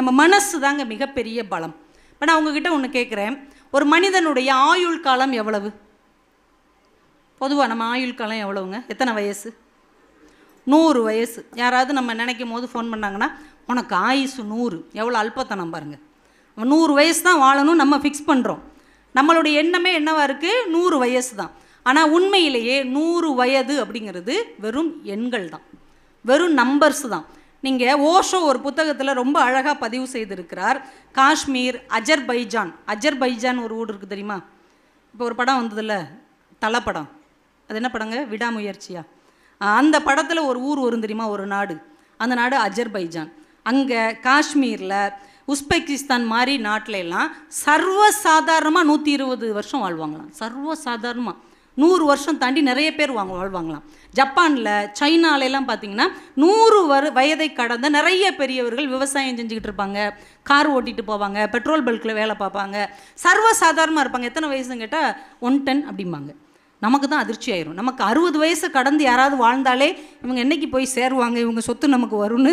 நம்ம மனசு தாங்க மிகப்பெரிய பலம். இப்போ நான் உங்ககிட்ட ஒன்று கேட்குறேன் ஒரு மனிதனுடைய ஆயுள் காலம் எவ்வளவு? பொதுவாக நம்ம ஆயுள் காலம் எவ்வளவுங்க? எத்தனை வயசு? நூறு வயசு. யாராவது நம்ம நினைக்கும் போது ஃபோன் பண்ணாங்கன்னா உனக்கு ஆயுசு நூறு. எவ்வளோ அல்பத்தனம் பாருங்கள் நூறு வயசு தான் வாழணும் நம்ம ஃபிக்ஸ் பண்ணுறோம் நம்மளுடைய எண்ணமே என்னவாக இருக்குது நூறு வயசு தான். ஆனால் உண்மையிலேயே நூறு வயது அப்படிங்கிறது வெறும் எண்கள் தான். வெறும் நம்பர்ஸ் தான். நீங்கள் ஓஷோ ஒரு புத்தகத்தில் ரொம்ப அழகாக பதிவு செய்திருக்கிறார். காஷ்மீர் அஜர்பைஜான். அஜர்பைஜான் ஒரு ஊர் இருக்குது தெரியுமா? இப்போ ஒரு படம் வந்ததில்ல? தலை படம் அது என்ன படங்க? விடாமுயற்சியா? அந்த படத்தில் ஒரு ஊர் வரும் தெரியுமா? ஒரு நாடு. அந்த நாடு அஜர்பைஜான். அங்கே காஷ்மீரில் உஸ்பெகிஸ்தான் மாதிரி நாட்டுல எல்லாம் சர்வசாதாரணமாக நூற்றி இருபது வருஷம் வாழ்வாங்களாம். சர்வசாதாரணமாக நூறு வருஷம் தாண்டி நிறைய பேர் வாங்க வாழ்வாங்களாம். ஜப்பானில் சைனாலெல்லாம் பார்த்தீங்கன்னா நூறு வரு வயதை கடந்த நிறைய பெரியவர்கள் விவசாயம் செஞ்சுக்கிட்டு இருப்பாங்க. கார் ஓட்டிகிட்டு போவாங்க பெட்ரோல் பல்கில் வேலை பார்ப்பாங்க. சர்வசாதாரணமாக இருப்பாங்க. எத்தனை வயசுன்னு கேட்டால் ஒன் டென் அப்படிம்பாங்க. நமக்கு தான் அதிர்ச்சி ஆயிரும். நமக்கு அறுபது வயசு கடந்து யாராவது வாழ்ந்தாலே இவங்க என்னைக்கு போய் சேருவாங்க? இவங்க சொத்து நமக்கு வரும்னு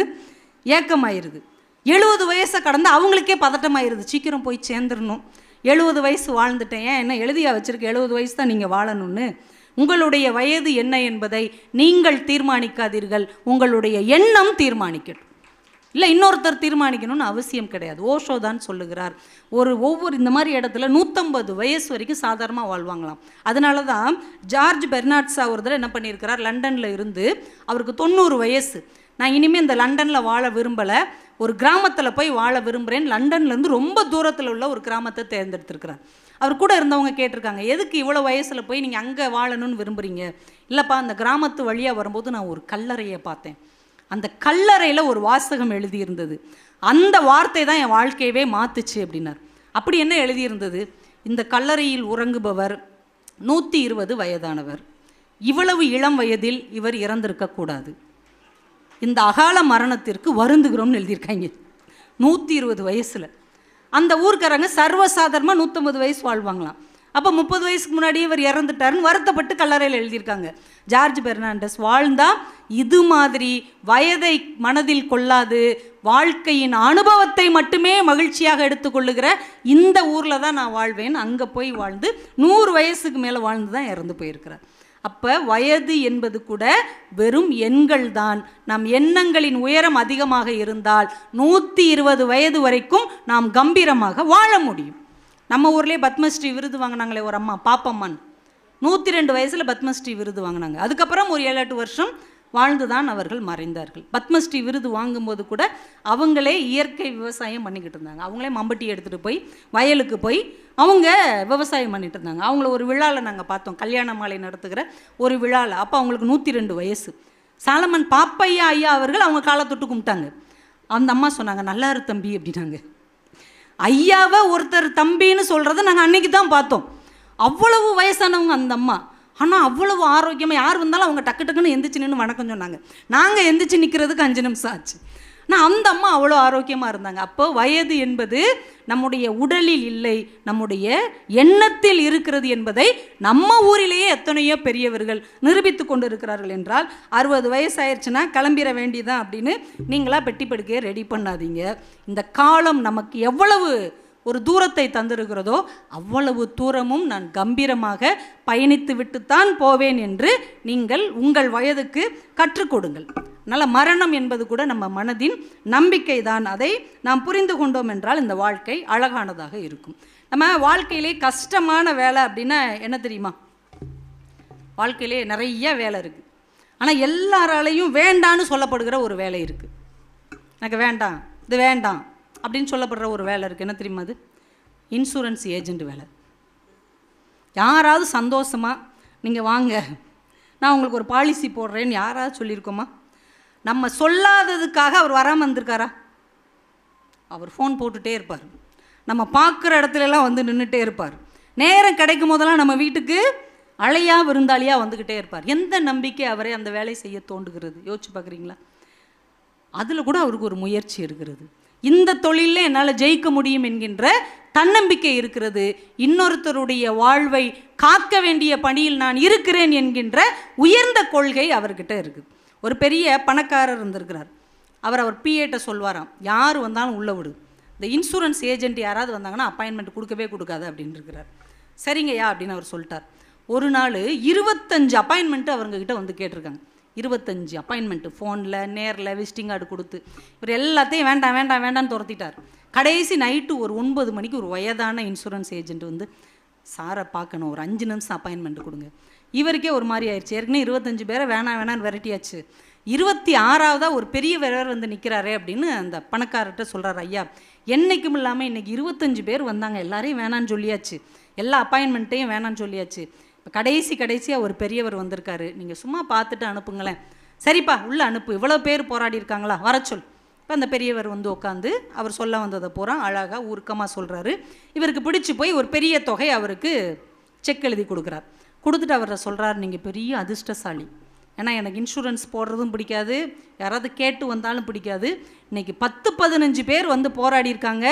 ஏக்கமாயிருது. எழுபது வயசை கடந்து அவங்களுக்கே பதட்டமாயிருது. சீக்கிரம் போய் சேர்ந்துடணும் எழுபது வயசு வாழ்ந்துட்டேன். ஏன் என்ன எழுதியா வச்சிருக்க? எழுபது வயசு தான் நீங்கள் வாழணும்னு. உங்களுடைய வயது என்ன என்பதை நீங்கள் தீர்மானிக்காதீர்கள். உங்களுடைய எண்ணம் தீர்மானிக்கட்டும். இல்லை இன்னொருத்தர் தீர்மானிக்கணும்னு அவசியம் கிடையாது. ஓஷோ தான் சொல்லுகிறார். ஒரு ஒவ்வொரு இந்த மாதிரி இடத்துல நூற்றம்பது வயசு வரைக்கும் சாதாரணமாக வாழ்வாங்களாம். அதனால தான் ஜார்ஜ் பெர்னாட்ஸா ஒரு தடவை என்ன பண்ணியிருக்கிறார்? லண்டனில் இருந்து அவருக்கு தொண்ணூறு வயசு. நான் இனிமேல் இந்த லண்டனில் வாழ விரும்பலை. ஒரு கிராமத்தில் போய் வாழ விரும்புகிறேன் லண்டன்லேருந்து ரொம்ப தூரத்தில் உள்ள ஒரு கிராமத்தை தேர்ந்தெடுத்திருக்கிறார். அவர் கூட இருந்தவங்க கேட்டிருக்காங்க எதுக்கு இவ்வளோ வயசில் போய் நீங்கள் அங்கே வாழணும்னு விரும்புகிறீங்க இல்லைப்பா அந்த கிராமத்து வழியாக வரும்போது நான் ஒரு கல்லறையை பார்த்தேன். அந்த கல்லறையில் ஒரு வாசகம் எழுதியிருந்தது. அந்த வார்த்தை தான் என் வாழ்க்கையவே மாத்துச்சு அப்படின்னார். அப்படி என்ன எழுதியிருந்தது? இந்த கல்லறையில் உறங்குபவர் நூற்றி இருபது வயதானவர். இவ்வளவு இளம் வயதில் இவர் இறந்திருக்கக்கூடாது. இந்த அகால மரணத்திற்கு வருந்துகிறோம்னு எழுதியிருக்காங்க. நூற்றி இருபது வயசில். அந்த ஊர்க்காரங்க சர்வசாதாரணமாக நூற்றம்பது வயசு வாழ்வாங்களாம். அப்போ முப்பது வயசுக்கு முன்னாடியே இவர் இறந்துட்டாருன்னு வருத்தப்பட்டு கல்லறையில் எழுதியிருக்காங்க. ஜார்ஜ் பெர்னாண்டஸ் வாழ்ந்தா இது மாதிரி வயதை மனதில் கொள்ளாது வாழ்க்கையின் அனுபவத்தை மட்டுமே மகிழ்ச்சியாக எடுத்துக்கொள்ளுகிற இந்த ஊரில் தான் நான் வாழ்வேன். அங்கே போய் வாழ்ந்து நூறு வயசுக்கு மேலே வாழ்ந்து தான் இறந்து போயிருக்கிறார். அப்போ வயது என்பது கூட வெறும் எண்கள் தான். நம் எண்ணங்களின் உயரம் அதிகமாக இருந்தால் நூற்றி இருபது வயது வரைக்கும் நாம் கம்பீரமாக வாழ முடியும். நம்ம ஊர்லேயே பத்மஸ்ரீ விருது வாங்கினாங்களே ஒரு அம்மா பாப்பம்மன் நூற்றி ரெண்டு வயசில் பத்மஸ்ரீ விருது வாங்கினாங்க. அதுக்கப்புறம் ஒரு ஏழு எட்டு வருஷம் வாழ்ந்துதான் அவர்கள் மறைந்தார்கள். பத்மஸ்ரீ விருது வாங்கும்போது கூட அவங்களே இயற்கை விவசாயம் பண்ணிக்கிட்டு இருந்தாங்க. அவங்களே மம்பட்டி எடுத்துகிட்டு போய் வயலுக்கு போய் அவங்க விவசாயம் பண்ணிட்டு இருந்தாங்க. அவங்கள ஒரு விழாவில் நாங்கள் பார்த்தோம். கல்யாண மாலை நடத்துகிற ஒரு விழாவில் அப்போ அவங்களுக்கு நூற்றி ரெண்டு வயசு. சாலமன் பாப்பையா ஐயா அவர்கள் அவங்க காலை தொட்டு கும்பிட்டாங்க. அந்த அம்மா சொன்னாங்க நல்லா இரு தம்பி அப்படின்னாங்க. ஐயாவை ஒருத்தர் தம்பின்னு சொல்கிறத நாங்கள் அன்னைக்கு தான் பார்த்தோம். அவ்வளவு வயசானவங்க அந்த அம்மா. ஆனால் அவ்வளவு ஆரோக்கியமாக யார் வந்தாலும் அவங்க டக்கு டக்குன்னு எந்திரிச்சு நின்று வணக்கம் சொன்னாங்க. நாங்கள் எந்திரிச்சு நிற்கிறதுக்கு அஞ்சு நிமிஷம் ஆச்சு. ஆனால் அந்த அம்மா அவ்வளோ ஆரோக்கியமாக இருந்தாங்க. அப்போ வயது என்பது நம்முடைய உடலில் இல்லை நம்முடைய எண்ணத்தில் இருக்கிறது என்பதை நம்ம ஊரிலேயே எத்தனையோ பெரியவர்கள் நிரூபித்து கொண்டு இருக்கிறார்கள் என்றால் அறுபது வயசாயிருச்சுன்னா கிளம்பிட வேண்டியதான் அப்படின்னு நீங்களாக பெட்டி படுக்கையை ரெடி பண்ணாதீங்க. இந்த காலம் நமக்கு எவ்வளவு ஒரு தூரத்தை தந்திருக்கிறதோ அவ்வளவு தூரமும் நான் கம்பீரமாக பயணித்து விட்டுத்தான் போவேன் என்று நீங்கள் உங்கள் வயதுக்கு கற்றுக் கொடுங்கள். அதனால் மரணம் என்பது கூட நம்ம மனதின் நம்பிக்கை தான் அதை நாம் புரிந்து கொண்டோம் என்றால் இந்த வாழ்க்கை அழகானதாக இருக்கும். நம்ம வாழ்க்கையிலே கஷ்டமான வேலை அப்படின்னா என்ன தெரியுமா? வாழ்க்கையிலே நிறைய வேலை இருக்குது ஆனால் எல்லாராலையும் வேண்டான்னு சொல்லப்படுகிற ஒரு வேலை இருக்குது எனக்கு வேண்டாம் இது வேண்டாம். அப்படின்னு சொல்லப்படுற ஒரு வேலை இருக்குது என்ன தெரியுமா அது? இன்சூரன்ஸ் ஏஜென்ட் வேலை. யாராவது சந்தோஷமாக நீங்கள் வாங்க நான் உங்களுக்கு ஒரு பாலிசி போடுறேன்னு யாராவது சொல்லியிருக்கோமா? நம்ம சொல்லாததுக்காக அவர் வராமல் வந்திருக்காரா அவர் ஃபோன் போட்டுகிட்டே இருப்பார். நம்ம பார்க்குற இடத்துலலாம் வந்து நின்றுட்டே இருப்பார். நேரம் கிடைக்கும் போதெல்லாம் நம்ம வீட்டுக்கு அழையா விருந்தாளியா வந்துக்கிட்டே இருப்பார். எந்த நம்பிக்கை அவரை அந்த வேலை செய்ய தோண்டுகிறது? யோசிச்சு பார்க்குறீங்களா? அதில் கூட அவருக்கு ஒரு முயற்சி இருக்கிறது. இந்த தொழிலில் என்னால் ஜெயிக்க முடியும் என்கின்ற தன்னம்பிக்கை இருக்கிறது. இன்னொருத்தருடைய வாழ்வை காக்க வேண்டிய பணியில் நான் இருக்கிறேன் என்கின்ற உயர்ந்த கொள்கை அவர்கிட்ட இருக்குது ஒரு பெரிய பணக்காரர் இருந்திருக்கிறார். அவர் அவர் பிஏட்ட சொல்வாராம் யார் வந்தாலும் உள்ளே விடு. இந்த இன்சூரன்ஸ் ஏஜென்ட் யாராவது வந்தாங்கன்னா அப்பாயின்மெண்ட் கொடுக்கவே கொடுக்காது அப்படின்னு இருக்கிறார் சரிங்கய்யா அப்படின்னு அவர் சொல்லிட்டார். ஒரு நாள் இருபத்தஞ்சு அப்பாயின்மெண்ட்டு அவங்கக்கிட்ட வந்து கேட்டிருக்காங்க. இருபத்தஞ்சு அப்பாயின்மெண்ட்டு ஃபோனில் நேரில் விசிட்டிங் கார்டு கொடுத்து. இவர் எல்லாத்தையும் வேண்டாம் வேண்டாம் வேண்டாம்னு துரத்திட்டார். கடைசி நைட்டு ஒரு ஒன்பது மணிக்கு ஒரு வயதான இன்சூரன்ஸ் ஏஜென்ட் வந்து சாரை பார்க்கணும் ஒரு அஞ்சு நிமிஷம் அப்பாயின்மெண்ட் கொடுங்க. இவருக்கே ஒரு மாதிரி ஆயிடுச்சு. ஏற்கனவே இருபத்தஞ்சு பேரை வேணாம் வேணான்னு விரட்டியாச்சு. இருபத்தி ஆறாவதாக ஒரு பெரிய வேற வந்து நிற்கிறாரே அப்படின்னு அந்த பணக்காரர்கிட்ட சொல்கிறார் ஐயா என்னைக்கும் இல்லாமல் இன்றைக்கி இருபத்தஞ்சு பேர் வந்தாங்க. எல்லாரையும் வேணான்னு சொல்லியாச்சு. எல்லா அப்பாயின்மெண்ட்டையும் வேணான்னு சொல்லியாச்சு. இப்போ கடைசி கடைசியாக ஒரு பெரியவர் வந்திருக்காரு. நீங்கள் சும்மா பார்த்துட்டு அனுப்புங்களேன். சரிப்பா உள்ளே அனுப்பு. இவ்வளோ பேர் போராடி இருக்காங்களா? வர சொல். இப்போ அந்த பெரியவர் வந்து உட்காந்து அவர் சொல்ல வந்ததை பூரா அழகாக உருக்கமாக சொல்கிறாரு இவருக்கு பிடிச்சி போய் ஒரு பெரிய தொகை அவருக்கு செக் எழுதி கொடுக்குறார். கொடுத்துட்டு அவரை சொல்கிறார் நீங்கள் பெரிய அதிர்ஷ்டசாலி. ஏன்னா எனக்கு இன்சூரன்ஸ் போடுறதும் பிடிக்காது. யாராவது கேட்டு வந்தாலும் பிடிக்காது. இன்றைக்கி பத்து பதினஞ்சு பேர் வந்து போராடி இருக்காங்க.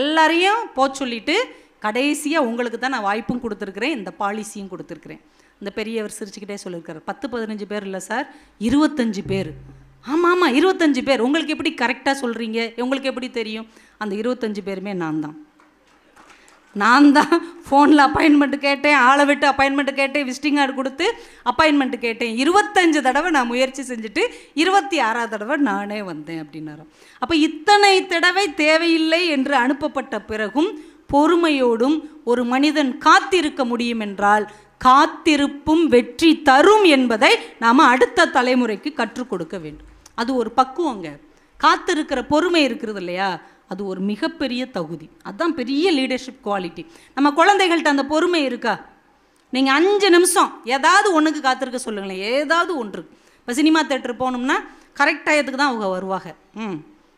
எல்லாரையும் போ சொல்லிட்டு கடைசியாக உங்களுக்கு தான் நான் வாய்ப்பும் கொடுத்துருக்குறேன் இந்த பாலிசியும் கொடுத்துருக்குறேன். இந்த பெரியவர் சிரிச்சுக்கிட்டே சொல்லியிருக்காரு. பத்து பதினஞ்சு பேர் இல்லை சார் இருபத்தஞ்சு பேர். ஆமாம் ஆமாம் இருபத்தஞ்சு பேர். உங்களுக்கு எப்படி கரெக்டாக சொல்கிறீங்க உங்களுக்கு எப்படி தெரியும்? அந்த இருபத்தஞ்சு பேருமே நான் தான். நான் தான் ஃபோனில் அப்பாயின்மெண்ட் கேட்டேன் ஆளை விட்டு அப்பாயின்மெண்ட் கேட்டேன் விசிட்டிங் கார்டு கொடுத்து அப்பாயின்மெண்ட் கேட்டேன். இருபத்தஞ்சு தடவை நான் முயற்சி செஞ்சுட்டு இருபத்தி ஆறாவது தடவை நானே வந்தேன் அப்படின்னாரு. அப்போ இத்தனை தடவை தேவையில்லை என்று அனுப்பப்பட்ட பிறகும் பொறுமையோடும் ஒரு மனிதன் காத்திருக்க முடியும் என்றால் காத்திருப்பும் வெற்றி தரும் என்பதை நாம் அடுத்த தலைமுறைக்கு கற்றுக் கொடுக்க வேண்டும். அது ஒரு பக்குவங்க. காத்திருக்கிற பொறுமை இருக்கிறது இல்லையா? அது ஒரு மிகப்பெரிய தகுதி. அதுதான் பெரிய லீடர்ஷிப் குவாலிட்டி நம்ம குழந்தைகள்கிட்ட அந்த பொறுமை இருக்கா? நீங்கள் அஞ்சு நிமிஷம் ஏதாவது ஒன்றுக்கு காத்திருக்க சொல்லுங்களேன். ஏதாவது ஒன்று. இப்போ சினிமா தேட்டர் போகணும்னா கரெக்ட் டயத்துக்கு தான் அவங்க வருவாங்க. ம்.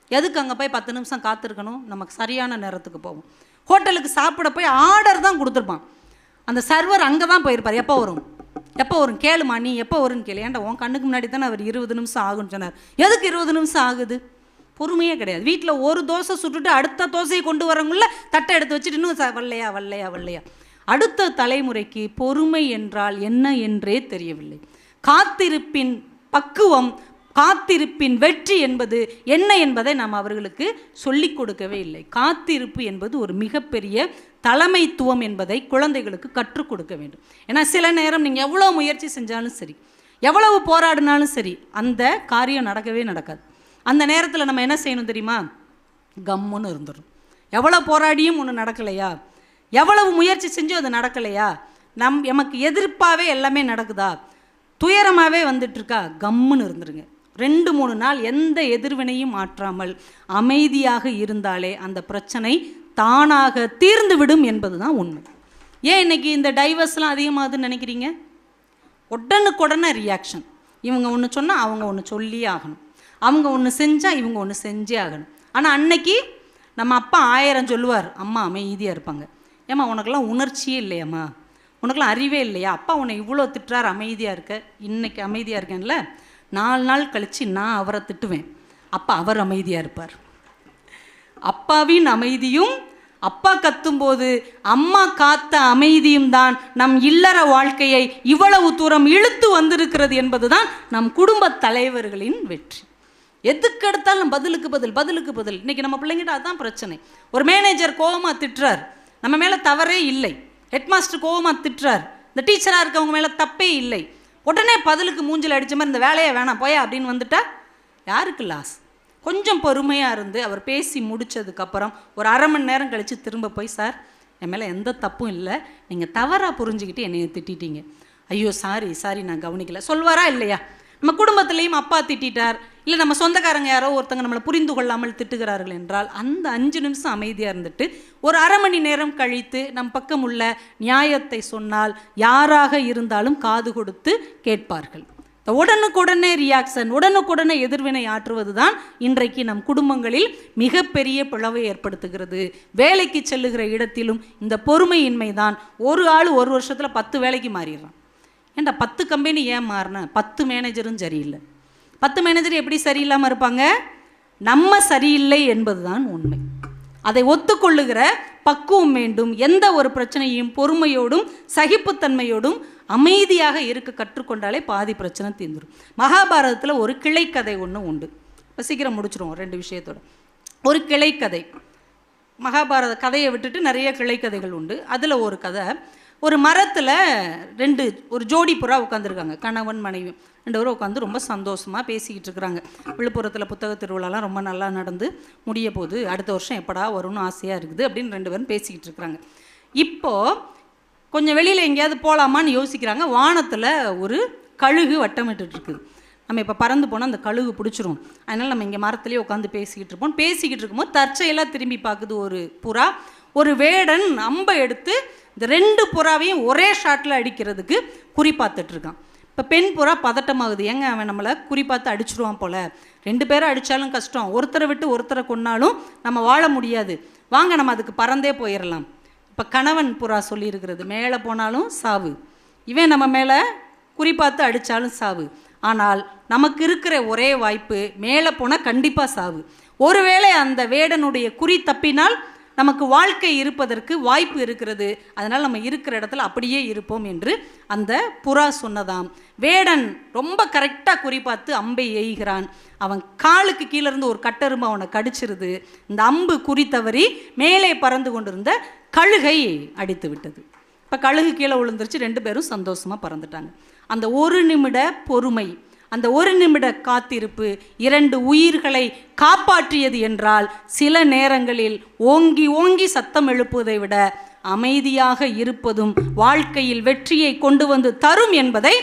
எதுக்கு அங்கே போய் பத்து நிமிஷம் காத்திருக்கணும்? நமக்கு சரியான நேரத்துக்கு போவோம். ஹோட்டலுக்கு சாப்பிட போய் ஆர்டர் தான் கொடுத்துருப்பான். அந்த சர்வர் அங்கே தான் போயிருப்பார். எப்போ வரும்? எப்போ வரும்? கேளுமா நீ எப்போ வரும்னு கேளு. ஏன்டா உன் கண்ணுக்கு முன்னாடி தானே அவர் இருபது நிமிஷம் ஆகும்னு சொன்னார். எதுக்கு இருபது நிமிஷம் ஆகுது? பொறுமையே கிடையாது. வீட்டில் ஒரு தோசை சுட்டுட்டு அடுத்த தோசையை கொண்டு வரவங்கள தட்டை எடுத்து வச்சுட்டு இன்னும் ச வல்லையா வல்லையா வல்லையா. அடுத்த தலைமுறைக்கு பொறுமை என்றால் என்ன என்றே தெரியவில்லை. காத்திருப்பின் பக்குவம் காத்திருப்பின் வெற்றி என்பது என்ன என்பதை நாம் அவர்களுக்கு சொல்லிக் கொடுக்கவே இல்லை. காத்திருப்பு என்பது ஒரு மிகப்பெரிய தலைமைத்துவம் என்பதை குழந்தைகளுக்கு கற்றுக் கொடுக்க வேண்டும். ஏன்னா சில நேரம் நீங்கள் எவ்வளோ முயற்சி செஞ்சாலும் சரி எவ்வளவு போராடினாலும் சரி அந்த காரியம் நடக்கவே நடக்காது. அந்த நேரத்தில் நம்ம என்ன செய்யணும் தெரியுமா? கம்முன்னு இருந்துடும் எவ்வளோ போராடியும் ஒன்று நடக்கலையா? எவ்வளவு முயற்சி செஞ்சும் அது நடக்கலையா? நம் எமக்கு எதிர்ப்பாகவே எல்லாமே நடக்குதா? துயரமாகவே வந்துட்டுருக்கா கம்முன்னு இருந்துருங்க. ரெண்டு மூணு நாள் எந்த எதிர்வினையும் ஆற்றாமல் அமைதியாக இருந்தாலே அந்த பிரச்சனை தானாக தீர்ந்து விடும் என்பது தான் உண்மை. ஏன் இன்னைக்கு இந்த டைவர்ஸ்லாம் அதிகமாகுதுன்னு நினைக்கிறீங்க? உடனுக்குடனே ரியாக்ஷன் இவங்க ஒன்று சொன்னால் அவங்க ஒன்று சொல்லியே ஆகணும். அவங்க ஒன்று செஞ்சால் இவங்க ஒன்று செஞ்சே ஆகணும். ஆனால் அன்னைக்கு நம்ம அப்பா ஆயிரம் சொல்லுவார் அம்மா அமைதியாக இருப்பாங்க. ஏம்மா உனக்கெல்லாம் உணர்ச்சியே இல்லையாம்மா. உனக்கெல்லாம் அறிவே இல்லையா? அப்பா உன்னை இவ்வளோ திட்டுறார் அமைதியாக இருக்க. இன்னைக்கு அமைதியாக இருக்கேன்ல? நாலு நாள் கழித்து நான் அவரை திட்டுவேன். அப்பா அவர் அமைதியாக இருப்பார். அப்பாவின் அமைதியும் அப்பா கத்தும்போது அம்மா காத்த அமைதியும் தான் நம் இல்லற வாழ்க்கையை இவ்வளவு தூரம் இழுத்து வந்திருக்கிறது என்பதுதான் நம் குடும்ப தலைவர்களின் வெற்றி. எதுக்கு எடுத்தாலும் பதிலுக்கு பதில் பதிலுக்கு பதில். இன்னைக்கு நம்ம பிள்ளைங்கிட்ட அதுதான் பிரச்சனை. ஒரு மேனேஜர் கோபமாக திட்டுறார். நம்ம மேலே தவறே இல்லை. ஹெட்மாஸ்டர் கோபமாக திட்டுறார். இந்த டீச்சராக இருக்கவங்க மேலே தப்பே இல்லை. உடனே பதிலுக்கு மூஞ்சில் அடித்த மாதிரி இந்த வேலையை வேணாம் போயா அப்படின்னு வந்துட்டா யாருக்கு லாஸ் கொஞ்சம் பொறுமையாக இருந்து அவர் பேசி முடிச்சதுக்கப்புறம் ஒரு அரை மணி நேரம் கழித்து திரும்ப போய் சார் என் மேலே எந்த தப்பும் இல்லை. நீங்கள் தவறாக புரிஞ்சுக்கிட்டு என்னையை திட்டிட்டீங்க. ஐயோ சாரி சாரி நான் கவனிக்கல. சொல்வாரா இல்லையா? நம்ம குடும்பத்திலையும் அப்பா திட்டிட்டார். இல்லை நம்ம சொந்தக்காரங்க யாரோ ஒருத்தங்க நம்மளை புரிந்து கொள்ளாமல் திட்டுகிறார்கள் என்றால் அந்த அஞ்சு நிமிஷம் அமைதியாக இருந்துட்டு ஒரு அரை மணி நேரம் கழித்து நம் பக்கம் உள்ள நியாயத்தை சொன்னால் யாராக இருந்தாலும் காது கொடுத்து கேட்பார்கள். இந்த உடனுக்குடனே ரியாக்ஷன் உடனுக்குடனே எதிர்வினை ஆற்றுவது தான் இன்றைக்கு நம் குடும்பங்களில் மிகப்பெரிய பிளவை ஏற்படுத்துகிறது. வேலைக்கு செல்லுகிற இடத்திலும் இந்த பொறுமையின்மை தான் ஒரு ஆள் ஒரு வருஷத்தில் பத்து வேலைக்கு மாறிடுறான். ஏன்டா பத்து கம்பெனி ஏன் மாறின? பத்து மேனேஜரும் சரியில்லை. பத்து மேனேஜர் எப்படி சரியில்லாமல் இருப்பாங்க? நம்ம சரியில்லை என்பதுதான் உண்மை. அதை ஒத்துக்கொள்ளுகிற பக்குவம் வேண்டும். எந்த ஒரு பிரச்சனையும் பொறுமையோடும் சகிப்புத்தன்மையோடும் அமைதியாக இருக்க கற்றுக்கொண்டாலே பாதி பிரச்சனை தீர்ந்துடும் மகாபாரதத்தில் ஒரு கிளைக்கதை ஒன்று உண்டு. இப்போ சீக்கிரம் முடிச்சிருவோம் ரெண்டு விஷயத்தோட. ஒரு கிளைக்கதை. மகாபாரத கதையை விட்டுட்டு நிறைய கிளைக்கதைகள் உண்டு. அதில் ஒரு கதை ஒரு மரத்தில் ரெண்டு ஒரு ஜோடி புறா உட்காந்துருக்காங்க கணவன் மனைவி. ரெண்டு பேரும் உட்காந்து ரொம்ப சந்தோஷமாக பேசிக்கிட்டு இருக்கிறாங்க. விழுப்புரத்தில் புத்தக திருவிழாலாம் ரொம்ப நல்லா நடந்து முடிய போது அடுத்த வருஷம் எப்படா வரும்னு ஆசையாக இருக்குது அப்படின்னு ரெண்டு பேரும் பேசிக்கிட்டு இருக்கிறாங்க. இப்போது கொஞ்சம் வெளியில் எங்கேயாவது போகலாமான்னு யோசிக்கிறாங்க. வானத்தில் ஒரு கழுகு வட்டமிட்டுருக்குது இருக்குது. நம்ம இப்போ பறந்து போனால் அந்த கழுகு பிடிச்சிரும். அதனால் நம்ம இங்கே மரத்துலேயே உட்காந்து பேசிக்கிட்டு இருப்போம். பேசிக்கிட்டு இருக்கும்போது தற்செயலாக திரும்பி பார்க்குது ஒரு புறா. ஒரு வேடன் அம்பை எடுத்து இந்த ரெண்டு புறாவையும் ஒரே ஷாட்டில் அடிக்கிறதுக்கு குறி பார்த்துட்ருக்கான் இப்போ பெண் புறா பதட்டமாகுது. ஏங்க அவன் நம்மளை குறி பார்த்து அடிச்சிருவான் போல? ரெண்டு பேரும் அடித்தாலும் கஷ்டம். ஒருத்தரை விட்டு ஒருத்தரை கொன்னாலும் நம்ம வாழ முடியாது. வாங்க நம்ம அதுக்கு பறந்தே போயிடலாம் இப்போ கணவன் புறா சொல்லியிருக்கிறது மேலே போனாலும் சாவு. இவன் நம்ம மேலே குறி பார்த்து அடித்தாலும் சாவு. ஆனால் நமக்கு இருக்கிற ஒரே வாய்ப்பு மேலே போனால் கண்டிப்பாக சாவு. ஒருவேளை அந்த வேடனுடைய குறி தப்பினால் நமக்கு வாழ்க்கை இருப்பதற்கு வாய்ப்பு இருக்கிறது. அதனால் நம்ம இருக்கிற இடத்துல அப்படியே இருப்போம் என்று அந்த புறா சொன்னதாம். வேடன் ரொம்ப கரெக்டாக குறி பார்த்து அம்பை எய்கிறான். அவன் காலுக்கு கீழே இருந்து ஒரு கட்டெரும்பு அவனை கடிச்சிருது. இந்த அம்பு குறி தவறி மேலே பறந்து கொண்டிருந்த கழுகை அடித்து விட்டது. இப்போ கழுகு கீழே விழுந்துருச்சு. ரெண்டு பேரும் சந்தோஷமாக பறந்துட்டாங்க. அந்த ஒரு நிமிட பொறுமை. அந்த ஒரு நிமிட காத்திருப்பு இரண்டு உயிர்களை காப்பாற்றியது என்றால் சில நேரங்களில் ஓங்கி ஓங்கி சத்தம் எழுப்புவதை விட அமைதியாக இருப்பதும் வாழ்க்கையில் வெற்றியை கொண்டு வந்து தரும் என்பதை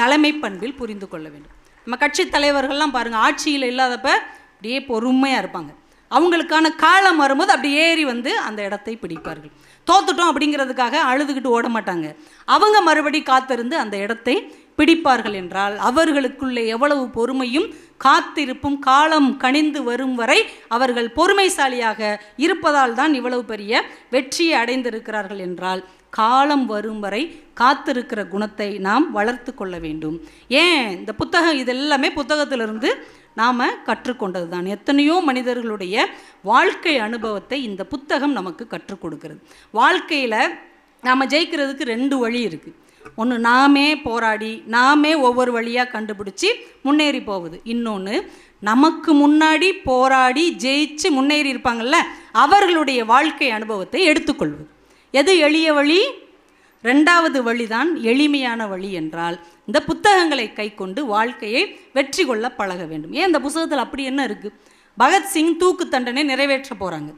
தலைமை பண்பில் புரிந்து கொள்ள வேண்டும். நம்ம கட்சி தலைவர்கள்லாம் பாருங்கள் ஆட்சியில் இல்லாதப்ப அப்படியே பொறுமையாக இருப்பாங்க. அவங்களுக்கான காலம் வரும்போது அப்படி ஏறி வந்து அந்த இடத்தை பிடிப்பார்கள். தோத்துட்டோம் அப்படிங்கிறதுக்காக அழுதுகிட்டு ஓட மாட்டாங்க அவங்க மறுபடி காத்திருந்து அந்த இடத்தை பிடிப்பார்கள் என்றால் அவர்களுக்குள்ளே எவ்வளவு பொறுமையும் காத்திருப்பும் காலம் கனிந்து வரும் வரை அவர்கள் பொறுமைசாலியாக இருப்பதால் தான் இவ்வளவு பெரிய வெற்றியை அடைந்திருக்கிறார்கள் என்றால் காலம் வரும் வரை காத்திருக்கிற குணத்தை நாம் வளர்த்து கொள்ள வேண்டும். ஏன்? இந்த புத்தகம் இதெல்லாமே புத்தகத்திலிருந்து நாம் கற்றுக்கொண்டது தான் எத்தனையோ மனிதர்களுடைய வாழ்க்கை அனுபவத்தை இந்த புத்தகம் நமக்கு கற்றுக் கொடுக்கிறது. வாழ்க்கையில் நாம் ஜெயிக்கிறதுக்கு ரெண்டு வழி இருக்குது ஒன்று நாமே போராடி நாமே ஒவ்வொரு வழியாக கண்டுபிடிச்சி முன்னேறி போகுது. இன்னொன்று நமக்கு முன்னாடி போராடி ஜெயிச்சு முன்னேறி இருப்பாங்கள்ல அவர்களுடைய வாழ்க்கை அனுபவத்தை எடுத்துக்கொள்வது. எது எளிய வழி? ரெண்டாவது வழிதான் எளிமையான வழி என்றால் இந்த புத்தகங்களை கை கொண்டு வாழ்க்கையை வெற்றி கொள்ள பழக வேண்டும். ஏன் இந்த புத்தகத்தில் அப்படி என்ன இருக்குது பகத்சிங் தூக்கு தண்டனை நிறைவேற்ற போகிறாங்க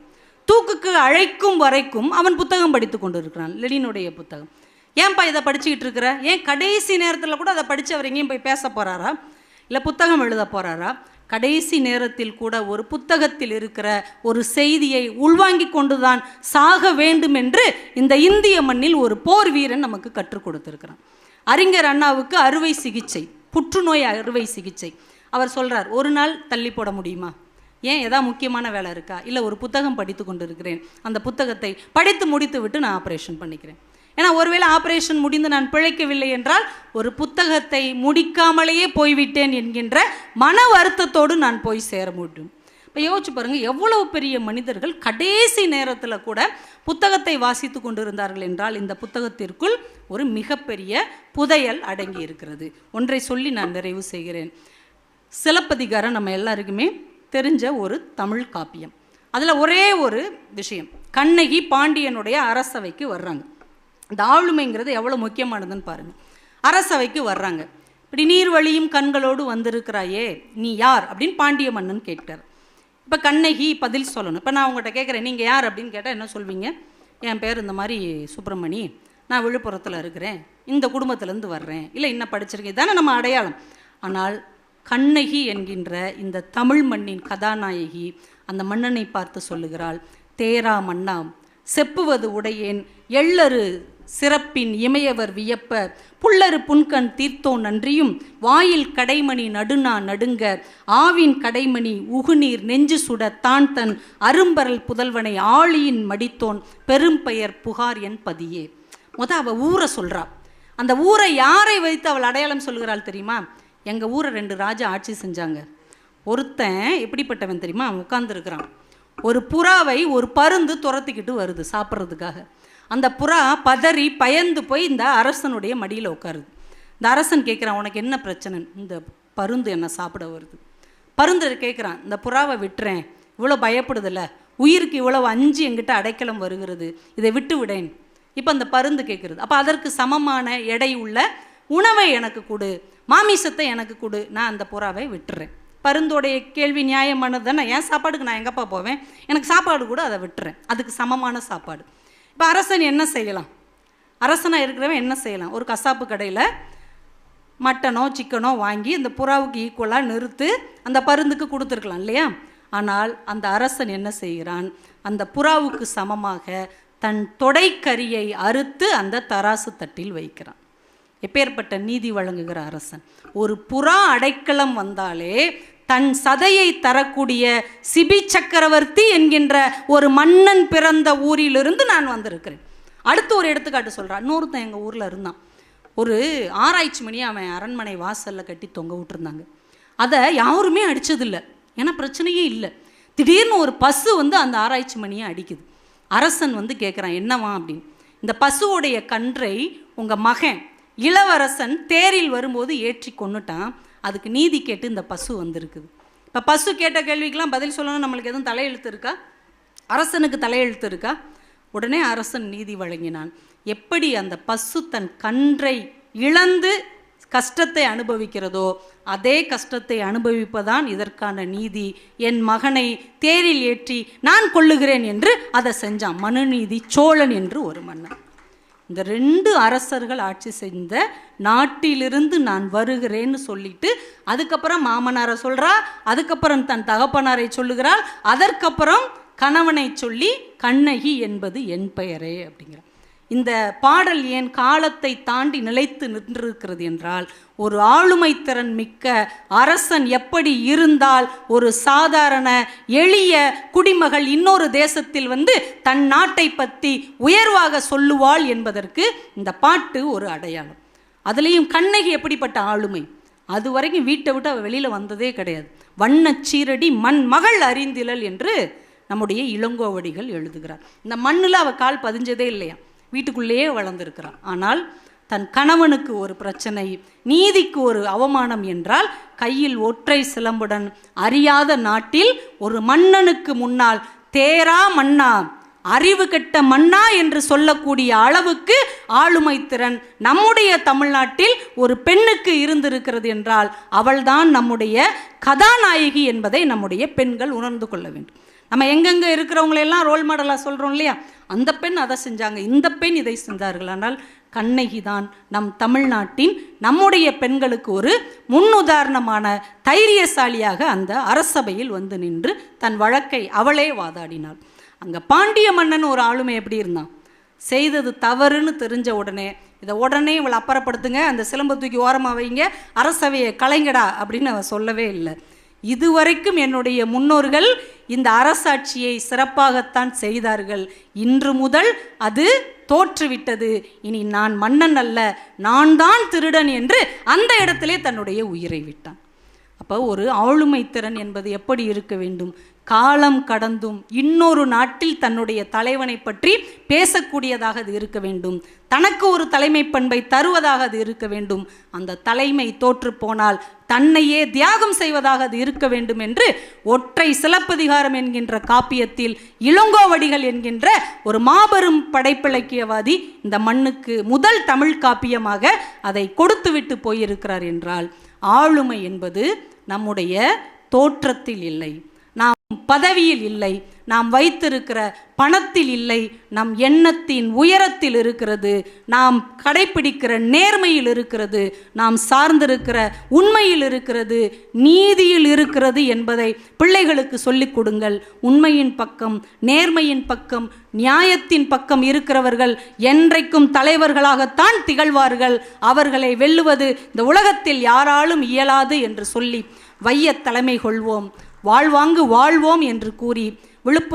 தூக்குக்கு அழைக்கும் வரைக்கும் அவன் புத்தகம் படித்து கொண்டு இருக்கிறான் லெனினுடைய புத்தகம். ஏன்பா இதை படிச்சுக்கிட்டு இருக்கிற ஏன் கடைசி நேரத்தில் கூட அதை படித்து அவர் எங்கேயும் போய் பேச போகிறாரா இல்லை புத்தகம் எழுத போகிறாரா கடைசி நேரத்தில் கூட ஒரு புத்தகத்தில் இருக்கிற ஒரு செய்தியை உள்வாங்கி கொண்டுதான் சாக வேண்டும் என்று இந்த இந்திய மண்ணில் ஒரு போர் வீரன் நமக்கு கற்றுக் கொடுத்துருக்கிறான். அறிஞர் அண்ணாவுக்கு அறுவை சிகிச்சை புற்றுநோய் அறுவை சிகிச்சை. அவர் சொல்கிறார் ஒரு நாள் தள்ளி போட முடியுமா? ஏன் ஏதாவது முக்கியமான வேலை இருக்கா? இல்லை ஒரு புத்தகம் படித்து கொண்டு இருக்கிறேன் அந்த புத்தகத்தை படித்து முடித்து விட்டு நான் ஆப்ரேஷன் பண்ணிக்கிறேன். ஏன்னா ஒருவேளை ஆப்ரேஷன் முடிந்து நான் பிழைக்கவில்லை என்றால் ஒரு புத்தகத்தை முடிக்காமலேயே போய்விட்டேன் என்கின்ற மன வருத்தத்தோடு நான் போய் சேர முடியும். இப்போ யோசிச்சு பாருங்கள் எவ்வளவு பெரிய மனிதர்கள் கடைசி நேரத்தில் கூட புத்தகத்தை வாசித்து கொண்டிருந்தார்கள் என்றால் இந்த புத்தகத்திற்குள் ஒரு மிகப்பெரிய புதையல் அடங்கி இருக்கிறது. ஒன்றை சொல்லி நான் நிறைவு செய்கிறேன். சிலப்பதிகாரம் நம்ம எல்லாருக்குமே தெரிஞ்ச ஒரு தமிழ் காப்பியம். அதில் ஒரே ஒரு விஷயம் கண்ணகி பாண்டியனுடைய அரசவைக்கு வர்றாங்க. இந்த ஆளுமைங்கிறது எவ்வளோ முக்கியமானதுன்னு பாருங்கள் அரசவைக்கு வர்றாங்க. இப்படி நீர் வழியும் கண்களோடு வந்திருக்கிறாயே நீ யார்? அப்படின்னு பாண்டிய மன்னன் கேட்டார். இப்போ கண்ணகி பதில் சொல்லணும். இப்போ நான் உங்கள்கிட்ட கேட்குறேன் நீங்கள் யார் அப்படின்னு கேட்டால் என்ன சொல்வீங்க? என் பேர் இந்த மாதிரி சுப்பிரமணி. நான் விழுப்புரத்தில் இருக்கிறேன். இந்த குடும்பத்திலேருந்து வர்றேன். இல்லை என்ன படிச்சிருக்கேன். இதானே நம்ம அடையாளம். ஆனால் கண்ணகி என்கின்ற இந்த தமிழ் மண்ணின் கதாநாயகி அந்த மன்னனை பார்த்து சொல்லுகிறாள் தேரா மன்னாம் செப்புவது உடையேன் எள்ளரு சிறப்பின் இமையவர் வியப்ப புல்லரு புன்கண் தீர்த்தோ நன்றியும் வாயில் கடைமணி நடுநா நடுங்க ஆவின் கடைமணி உகுநீர் நெஞ்சு சுட தான் தன் அரும்பரல் புதல்வனை ஆழியின் மடித்தோன் பெரும் பெயர் புகார் என் பதியே. முத அவ ஊரை சொல்றா. அந்த ஊரை யாரை வைத்து அவள் அடையாளம் சொல்கிறாள் தெரியுமா? எங்க ஊரை ரெண்டு ராஜா ஆட்சி செஞ்சாங்க. ஒருத்தன் எப்படிப்பட்டவன் தெரியுமா? அவன் உட்கார்ந்துருக்கிறான். ஒரு புறாவை ஒரு பருந்து துரத்திக்கிட்டு வருது சாப்பிட்றதுக்காக. அந்த புறா பதறி பயந்து போய் இந்த அரசனுடைய மடியில் உட்காருது இந்த அரசன் கேட்குறான் உனக்கு என்ன பிரச்சனை? இந்த பருந்து என்ன சாப்பிட வருது. பருந்து கேட்குறான் இந்த புறாவை விட்டுறேன். இவ்வளோ பயப்படுதில்ல. உயிருக்கு இவ்வளவு அஞ்சு என்கிட்ட அடைக்கலம் வருகிறது. இதை விட்டு விடேன். இப்போ அந்த பருந்து கேட்குறது அப்போ அதற்கு சமமான எடை உள்ள உணவை எனக்கு கொடு. மாமிசத்தை எனக்கு கொடு. நான் அந்த புறாவை விட்டுறேன். பருந்தோடைய கேள்வி நியாயமானது தானே? என் சாப்பாடுக்கு நான் எங்கப்பா போவேன்? எனக்கு சாப்பாடு கூட அதை விட்டுறேன். அதுக்கு சமமான சாப்பாடு. இப்போ அரசன் என்ன செய்யலாம்? அரசனாக இருக்கிறவன் என்ன செய்யலாம்? ஒரு கசாப்பு கடையில் மட்டனோ சிக்கனோ வாங்கி அந்த புறாவுக்கு ஈக்குவலாக நிறுத்து அந்த பருந்துக்கு கொடுத்துருக்கலாம் இல்லையா? ஆனால் அந்த அரசன் என்ன செய்கிறான்? அந்த புறாவுக்கு சமமாக தன் தொடைக்கரியை அறுத்து அந்த தராசு தட்டில் வைக்கிறான். எப்பேற்பட்ட நீதி வழங்குகிற அரசன். ஒரு புறா அடைக்கலம் வந்தாலே தன் சதையை தரக்கூடிய சிபி சக்கரவர்த்தி என்கின்ற ஒரு மன்னன் பிறந்த ஊரிலிருந்து நான் வந்திருக்கிறேன். அடுத்து ஒரு எடுத்துக்காட்டு சொல்கிறான் இன்னொருத்தன் எங்கள் ஊரில் இருந்தான். ஒரு ஆராய்ச்சி மணி அவன் அரண்மனை வாசலில் கட்டி தொங்க விட்டுருந்தாங்க. அதை யாருமே அடித்ததில்லை ஏன்னா பிரச்சனையே இல்லை. திடீர்னு ஒரு பசு வந்து அந்த ஆராய்ச்சி மணியை அடிக்குது. அரசன் வந்து கேட்குறான் என்னவா அப்படின்னு. இந்த பசுவோடைய கன்றை உங்கள் மகன் இளவரசன் தேரில் வரும்போது ஏற்றி கொன்னுட்டான். அதுக்கு நீதி கேட்டு இந்த பசு வந்திருக்குது. இப்போ பசு கேட்ட கேள்விக்கெலாம் பதில் சொல்லணும் நம்மளுக்கு எதுவும் தலையெழுத்து இருக்கா? அரசனுக்கு தலையெழுத்து இருக்கா? உடனே அரசன் நீதி வழங்கினான். எப்படி அந்த பசு தன் கன்றை இழந்து கஷ்டத்தை அனுபவிக்கிறதோ அதே கஷ்டத்தை அனுபவிப்பதான் இதற்கான நீதி. என் மகனை தேரில் ஏற்றி நான் கொள்ளுகிறேன் என்று அதை செஞ்சான். மனுநீதி சோழன் என்று ஒரு மன்னன். இந்த ரெண்டு அரசர்கள் ஆட்சி செய்த நாட்டிலிருந்து நான் வருகிறேன்னு சொல்லிட்டு அதுக்கப்புறம் மாமனாரை சொல்கிறா அதுக்கப்புறம் தன் தகப்பனாரை சொல்லுகிறாள் அதற்கப்புறம் கணவனை சொல்லி கண்ணகி என்பது என் பெயரே அப்படிங்கிறார் இந்த பாடல் ஏன் காலத்தை தாண்டி நிலைத்து நின்றிருக்கிறது என்றால் ஒரு ஆளுமை திறன் மிக்க அரசன் எப்படி இருந்தால் ஒரு சாதாரண எளிய குடிமகள் இன்னொரு தேசத்தில் வந்து தன் நாட்டை பற்றி உயர்வாக சொல்லுவாள் என்பதற்கு இந்த பாட்டு ஒரு அடையாளம். அதுலேயும் கண்ணகி எப்படிப்பட்ட ஆளுமை? அது வரைக்கும் வீட்டை விட்டு அவள் வெளியில் வந்ததே கிடையாது. வண்ண சீரடி மண் மகள் அறிந்திலல் என்று நம்முடைய இளங்கோவடிகள் எழுதுகிறார். இந்த மண்ணில் அவள் கால் பதிஞ்சதே இல்லையா? வீட்டுக்குள்ளேயே வளர்ந்துருக்கிறான். ஆனால் தன் கணவனுக்கு ஒரு பிரச்சனை நீதிக்கு ஒரு அவமானம் என்றால் கையில் ஒற்றை சிலம்புடன் அறியாத நாட்டில் ஒரு மன்னனுக்கு முன்னால் தேரா மன்னா அறிவு கெட்ட மன்னா என்று சொல்லக்கூடிய அளவுக்கு ஆளுமை திறன் நம்முடைய தமிழ்நாட்டில் ஒரு பெண்ணுக்கு இருந்திருக்கிறது என்றால் அவள்தான் நம்முடைய கதாநாயகி என்பதை நம்முடைய பெண்கள் உணர்ந்து கொள்ள வேண்டும். நம்ம எங்கெங்கே இருக்கிறவங்களெல்லாம் ரோல் மாடலாக சொல்கிறோம் இல்லையா? அந்த பெண் அதை செஞ்சாங்க. இந்த பெண் இதை செஞ்சார்கள். ஆனால் கண்ணகி தான் நம் தமிழ்நாட்டின் நம்முடைய பெண்களுக்கு ஒரு முன்னுதாரணமான தைரியசாலியாக அந்த அரசபையில் வந்து நின்று தன் வழக்கை அவளே வாதாடினாள். அங்கே பாண்டிய மன்னன் ஒரு ஆளுமை எப்படி இருந்தான்? செய்தது தவறுன்னு தெரிஞ்ச உடனே இதை உடனே இவளை அப்புறப்படுத்துங்க. அந்த சிலம்பு தூக்கி ஓரமாக வைங்க. அரசவையை கலைங்கடா அப்படின்னு அவன் சொல்லவே இல்லை. இதுவரைக்கும் என்னுடைய முன்னோர்கள் இந்த அரசாட்சியை சிறப்பாகத்தான் செய்தார்கள். இன்று முதல் அது தோற்றுவிட்டது. இனி நான் மன்னன் அல்ல நான் தான் திருடன் என்று அந்த இடத்திலே தன்னுடைய உயிரை விட்டான். அப்போ ஒரு ஆளுமை திறன் என்பது எப்படி இருக்க வேண்டும்? காலம் கடந்தும் இன்னொரு நாட்டில் தன்னுடைய தலைவனை பற்றி பேசக்கூடியதாக அது இருக்க வேண்டும். தனக்கு ஒரு தலைமை பண்பை தருவதாக அது இருக்க வேண்டும். அந்த தலைமை தோற்று போனால் தன்னையே தியாகம் செய்வதாக அது இருக்க வேண்டும் என்று ஒற்றை சிலப்பதிகாரம் என்கின்ற காப்பியத்தில் இளங்கோவடிகள் என்கின்ற ஒரு மாபெரும் படைப்பிலக்கியவாதி இந்த மண்ணுக்கு முதல் தமிழ் காப்பியமாக அதை கொடுத்துவிட்டு போயிருக்கிறார் என்றால் ஆளுமை என்பது நம்முடைய தோற்றத்தில் இல்லை. பதவியில் இல்லை. நாம் வைத்திருக்கிற பணத்தில் இல்லை. நம் எண்ணத்தின் உயரத்தில் இருக்கிறது. நாம் கடைப்பிடிக்கிற நேர்மையில் இருக்கிறது. நாம் சார்ந்திருக்கிற உண்மையில் இருக்கிறது. நீதியில் இருக்கிறது என்பதை பிள்ளைகளுக்கு சொல்லிக் கொடுங்கள். உண்மையின் பக்கம் நேர்மையின் பக்கம் நியாயத்தின் பக்கம் இருக்கிறவர்கள் என்றைக்கும் தலைவர்களாகத்தான் திகழ்வார்கள். அவர்களை வெல்லுவது இந்த உலகத்தில் யாராலும் இயலாது என்று சொல்லி வைய தலைமை கொள்வோம். வாழ்வாங்கு வாழ்வோம் என்று கூறி விழுப்புரம்